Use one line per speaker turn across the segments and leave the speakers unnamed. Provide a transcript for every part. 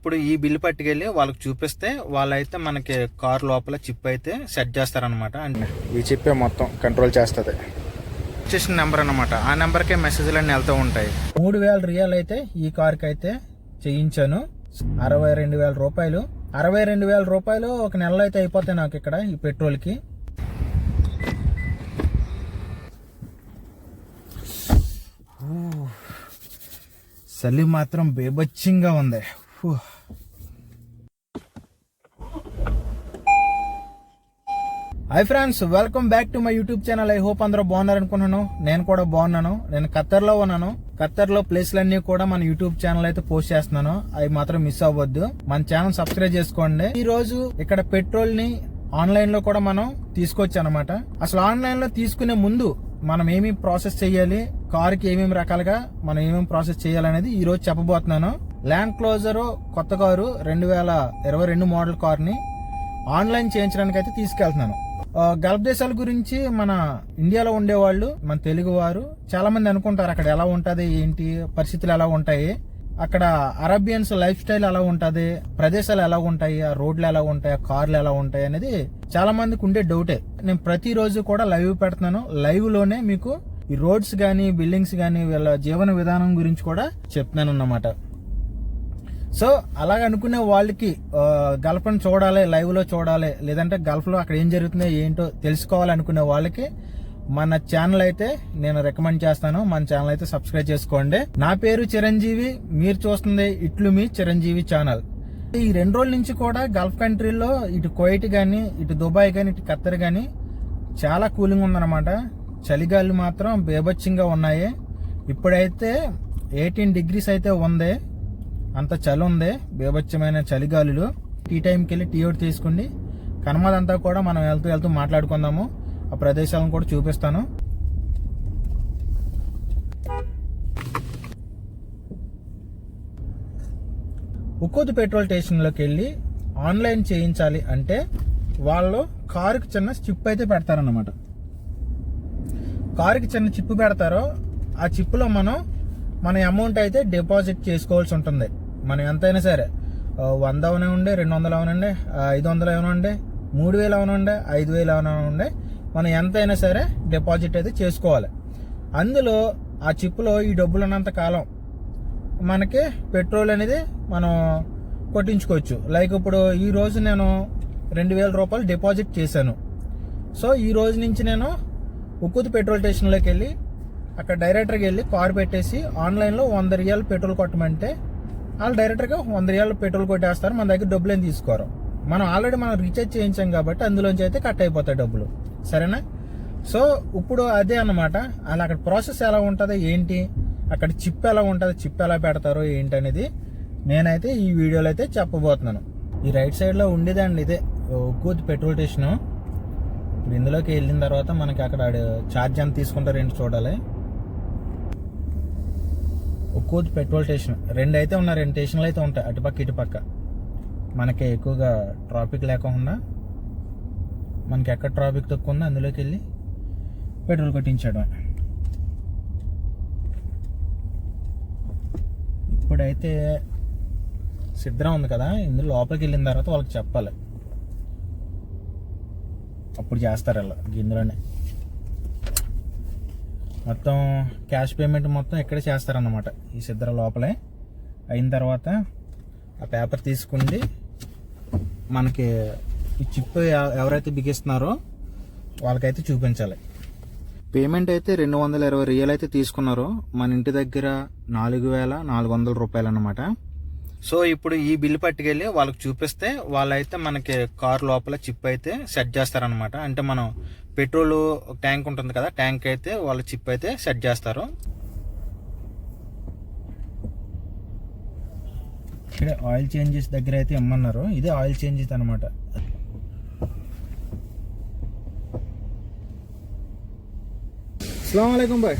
ఇప్పుడు ఈ బిల్లు పట్టుకెళ్ళి వాళ్ళకి చూపిస్తే వాళ్ళైతే మనకి కార్ లోపల చిప్ అయితే సెట్ చేస్తారనమాట అంటే
ఈ చిప్పే మొత్తం కంట్రోల్ చేస్తుంది.
వచ్చేసిన నెంబర్ అనమాట ఆ నెంబర్కే మెసేజ్లు అన్నీ వెళ్తూ ఉంటాయి. మూడు వేల రియల్ అయితే ఈ కార్కి అయితే చేయించాను. అరవై రెండు వేల రూపాయలు. అరవై రెండు వేల రూపాయలు ఒక నెలలో అయితే అయిపోతాయి నాకు ఇక్కడ ఈ పెట్రోల్కి. చలి మాత్రం బేబచ్చింగా ఉంది. Hi friends welcome back to my YouTube channel I hope అందరూ బాగున్నారు అనుకున్నాను నేను కూడా బాగున్నాను. నేను ఖత్తర్లో ఉన్నాను. ఖత్తర్లో ప్లేస్లన్నీ కూడా మన యూట్యూబ్ ఛానల్ అయితే పోస్ట్ చేస్తున్నాను. అవి మాత్రం మిస్ అవ్వద్దు. మన ఛానల్ సబ్స్క్రైబ్ చేసుకోండి. ఈ రోజు ఇక్కడ పెట్రోల్ని ఆన్లైన్లో కూడా మనం తీసుకోవచ్చు అనమాట అసలు ఆన్లైన్లో తీసుకునే ముందు మనం ఏమేమి ప్రాసెస్ చేయాలి? కార్కి ఏమేమి రకాలుగా మనం ఏమేమి ప్రాసెస్ చేయాలనేది ఈ రోజు చెప్పబోతున్నాను. ల్యాండ్ క్లోజరు కొత్త కారు రెండు వేల ఇరవై రెండు మోడల్ కార్ని ఆన్లైన్ చేయించడానికి అయితే తీసుకెళ్తున్నాను గల్ఫ్ దేశాల గురించి మన ఇండియాలో ఉండేవాళ్ళు మన తెలుగు వారు చాలా మంది అనుకుంటారు అక్కడ ఎలా ఉంటుంది ఏంటి పరిస్థితులు ఎలా ఉంటాయి. అక్కడ అరబియన్స్ లైఫ్ స్టైల్ ఎలా ఉంటుంది ప్రదేశాలు ఎలా ఉంటాయి ఆ రోడ్లు ఎలా ఉంటాయి ఆ కార్లు ఎలా ఉంటాయి అనేది చాలా మందికి ఉండే డౌటే. నేను ప్రతిరోజు కూడా లైవ్ పెడుతున్నాను. లైవ్లోనే మీకు ఈ రోడ్స్ కానీ బిల్డింగ్స్ కానీ వీళ్ళ జీవన విధానం గురించి కూడా చెప్తున్నాను అన్నమాట సో అలాగ అనుకునే వాళ్ళకి గల్ఫ్ని చూడాలి లైవ్లో చూడాలి లేదంటే గల్ఫ్లో అక్కడ ఏం జరుగుతుందో ఏంటో తెలుసుకోవాలనుకునే వాళ్ళకి మన ఛానల్ అయితే నేను రికమెండ్ చేస్తాను. మన ఛానల్ అయితే సబ్స్క్రైబ్ చేసుకోండి. నా పేరు చిరంజీవి. మీరు చూస్తుంది ఇట్లు మీ చిరంజీవి ఛానల్ ఈ రెండు రోజుల నుంచి కూడా గల్ఫ్ కంట్రీలో ఇటు కువైట్ కానీ ఇటు దుబాయ్ కానీ ఇటు ఖత్తర్ కానీ చాలా కూలింగ్ ఉందన్నమాట. చలిగాలు మాత్రం బేభత్సంగా ఉన్నాయి. ఇప్పుడైతే ఎయిటీన్ డిగ్రీస్ అయితే ఉంది. అంత చలి ఉంది. బీభత్సమైన చలిగాలులు. టీ టైంకి వెళ్ళి టీ ఒకటి తీసుకోండి. కనమదంతా కూడా మనం వెళ్తూ వెళ్తూ మాట్లాడుకుందాము. ఆ ప్రదేశాలను కూడా చూపిస్తాను. ఉక్కోతు పెట్రోల్ స్టేషన్లోకి వెళ్ళి ఆన్లైన్ చేయించాలి అంటే వాళ్ళు కారుకి చిన్న చిప్ అయితే పెడతారన్నమాట. కారుకి చిన్న చిప్ పెడతారో ఆ చిప్పులో మనం మన అమౌంట్ అయితే డిపాజిట్ చేసుకోవాల్సి ఉంటుంది. మనం ఎంతైనా సరే వంద అవనండి రెండు వందలు అవనండి ఐదు వందలు అవనండి మూడు వేలు అవనండి ఐదు వేలు అవనండి మనం ఎంతైనా సరే డిపాజిట్ అయితే చేసుకోవాలి. అందులో ఆ చిప్పులో ఈ డబ్బులు ఉన్నంత కాలం మనకి పెట్రోల్ అనేది మనం కొట్టించుకోవచ్చు. లైక్ ఇప్పుడు ఈ రోజు నేను రెండు వేల రూపాయలు డిపాజిట్ చేశాను. సో ఈ రోజు నుంచి నేను ఉక్కుతు పెట్రోల్ స్టేషన్లోకి వెళ్ళి అక్కడ డైరెక్టర్కి వెళ్ళి కార్ పెట్టేసి ఆన్లైన్లో వంద రియాలు పెట్రోల్ కొట్టమంటే వాళ్ళు డైరెక్ట్గా వంద రియాలు పెట్రోల్ కొట్టేస్తారు మన దగ్గర డబ్బులు ఏం తీసుకోరు. మనం ఆల్రెడీ మనం రీఛార్జ్ చేయించాం కాబట్టి అందులోంచి అయితే కట్ అయిపోతాయి డబ్బులు. సరేనా? సో ఇప్పుడు అదే అన్నమాట. అలా అక్కడ ప్రాసెస్ ఎలా ఉంటుంది ఏంటి? అక్కడ చిప్ ఎలా ఉంటుంది చిప్ ఎలా పెడతారో ఏంటి అనేది నేనైతే ఈ వీడియోలో అయితే చెప్పబోతున్నాను. ఈ రైట్ సైడ్లో ఉండేదండి ఇదే ఉక్కూత్ పెట్రోల్ స్టేషను. ఇప్పుడు ఇందులోకి వెళ్ళిన తర్వాత మనకి అక్కడ ఛార్జ్ ఎంత తీసుకుంటారు ఏంటి చూడాలి. ఒక్కోది పెట్రోల్ స్టేషన్ రెండు అయితే ఉన్నాయి రెండు స్టేషన్లు అయితే ఉంటాయి అటుపక్క ఇటుపక్క మనకి ఎక్కువగా ట్రాఫిక్ లేకుండా మనకి ఎక్కడ ట్రాఫిక్ తక్కువ ఉందో అందులోకి వెళ్ళి పెట్రోల్ కొట్టించడం ఇప్పుడైతే సిద్ధం ఉంది కదా ఇందులో లోపలికి వెళ్ళిన తర్వాత వాళ్ళకి చెప్పాలి. అప్పుడు చేస్తారు అలా ఇందులోనే మొత్తం క్యాష్ పేమెంట్ మొత్తం ఇక్కడే చేస్తారన్నమాట ఈ సిద్ధర లోపలే. అయిన తర్వాత ఆ పేపర్ తీసుకుండి మనకి ఈ చిప్ ఎవరైతే బిగిస్తున్నారో వాళ్ళకైతే చూపించాలి. పేమెంట్ అయితే రెండు వందల ఇరవై రియల్ అయితే తీసుకున్నారు మన ఇంటి దగ్గర నాలుగు వేల నాలుగు వందల రూపాయలు అనమాట సో ఇప్పుడు ఈ బిల్లు పట్టుకెళ్ళి వాళ్ళకి చూపిస్తే వాళ్ళైతే మనకి కార్ లోపల చిప్ అయితే సెట్ చేస్తారనమాట అంటే మనం పెట్రోల్ ట్యాంక్ ఉంటుంది కదా ట్యాంక్ అయితే వాళ్ళ చిప్ అయితే సెట్ చేస్తారు. ఇక్కడ ఆయిల్ చేంజెస్ దగ్గర అయితే ఇమ్మన్నారు. ఇదే ఆయిల్ చేంజెస్ అనమాట అస్సలం బాయ్.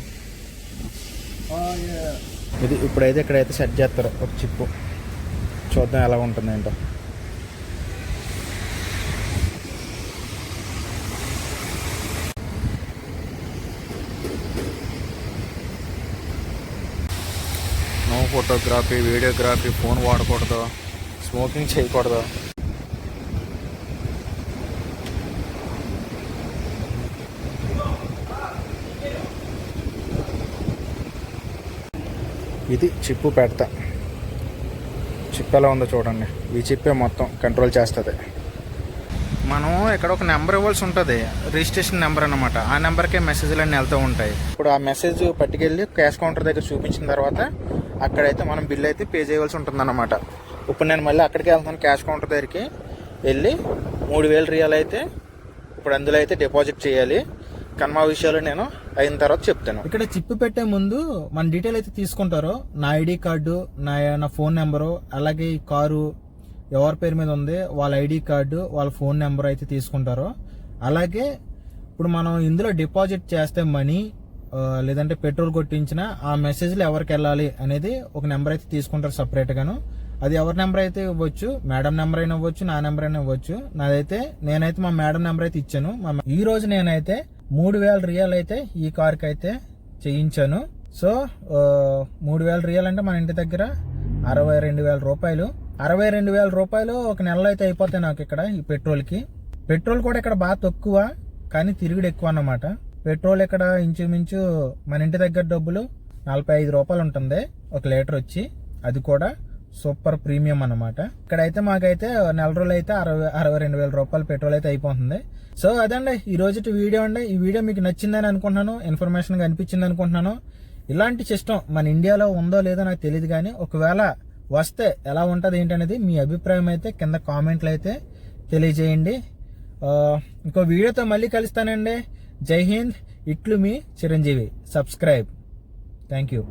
ఇది ఇప్పుడైతే ఇక్కడైతే సెట్ చేస్తారు ఒక చిప్పు. చూద్దాం ఎలా ఉంటుంది ఏంటో నో ఫోటోగ్రఫీ వీడియోగ్రఫీ ఫోన్ వాడకూడదు.
స్మోకింగ్ చేయకూడదు. ఇది చిప్పు పెడతా. చిప్ ఎలా ఉందో చూడండి. ఈ చిప్పే మొత్తం కంట్రోల్ చేస్తుంది.
మనం ఇక్కడ ఒక నెంబర్ ఇవ్వాల్సి ఉంటుంది. రిజిస్ట్రేషన్ నెంబర్ అనమాట ఆ నెంబర్కే మెసేజ్లు అన్నీ వెళ్తూ ఉంటాయి.
ఇప్పుడు ఆ మెసేజ్ పట్టుకెళ్ళి క్యాష్ కౌంటర్ దగ్గర చూపించిన తర్వాత అక్కడైతే మనం బిల్ అయితే పే చేయవలసి ఉంటుంది అనమాట ఇప్పుడు నేను మళ్ళీ అక్కడికి వెళ్తాను క్యాష్ కౌంటర్ దగ్గరికి. వెళ్ళి మూడు వేల రియాలు అయితే ఇప్పుడు అందులో అయితే డిపాజిట్ చేయాలి. కన్మా విషయాలు నేను అయిన తర్వాత చెప్తాను.
ఇక్కడ చిప్ పెట్టే ముందు మన డీటెయిల్ అయితే తీసుకుంటారో. నా ఐడి కార్డు నా నా ఫోన్ నెంబరు అలాగే కారు ఎవరి పేరు మీద ఉంది వాళ్ళ ఐడి కార్డు వాళ్ళ ఫోన్ నెంబర్ అయితే తీసుకుంటారో. అలాగే ఇప్పుడు మనం ఇందులో డిపాజిట్ చేస్తే మనీ లేదంటే పెట్రోల్ కొట్టించిన ఆ మెసేజ్లు ఎవరికి వెళ్ళాలి అనేది ఒక నెంబర్ అయితే తీసుకుంటారు సపరేట్గాను అది ఎవరి నెంబర్ అయితే ఇవ్వచ్చు? మేడం నెంబర్ అయినా ఇవ్వచ్చు నా నెంబర్ అయినా ఇవ్వచ్చు. నాదైతే నేనైతే మా మేడం నెంబర్ అయితే ఇచ్చాను. మా ఈ రోజు నేనైతే మూడు వేల రియల్ అయితే ఈ కార్కి అయితే చేయించాను. సో మూడు వేల రియల్ అంటే మన ఇంటి దగ్గర అరవై రెండు వేల రూపాయలు. అరవై రెండు వేల రూపాయలు ఒక నెలలో అయితే అయిపోతాయి నాకు ఇక్కడ ఈ పెట్రోల్కి. పెట్రోల్ కూడా ఇక్కడ బాగా తక్కువ కానీ తిరుగుడు ఎక్కువ అన్నమాట. పెట్రోల్ ఇక్కడ ఇంచుమించు మన ఇంటి దగ్గర డబ్బులు నలభై ఐదు రూపాయలు ఉంటుంది ఒక లీటర్ వచ్చి. అది కూడా సూపర్ ప్రీమియం అన్నమాట. ఇక్కడైతే మాకైతే నెల రోజులు అయితే అరవై అరవై రెండు వేల రూపాయలు పెట్రోల్ అయితే అయిపోతుంది. సో అదండి ఈ రోజు వీడియో అండి. ఈ వీడియో మీకు నచ్చిందని అనుకుంటున్నాను ఇన్ఫర్మేషన్ అనిపించింది అనుకుంటున్నాను. ఇలాంటి సిస్టమ్ మన ఇండియాలో ఉందో లేదో నాకు తెలియదు కానీ ఒకవేళ వస్తే ఎలా ఉంటుంది ఏంటనేది మీ అభిప్రాయం అయితే కింద కామెంట్లు అయితే తెలియజేయండి. ఇంకో వీడియోతో మళ్ళీ కలుస్తానండి. జై హింద్ ఇట్లు మీ చిరంజీవి. సబ్స్క్రైబ్. Thank you.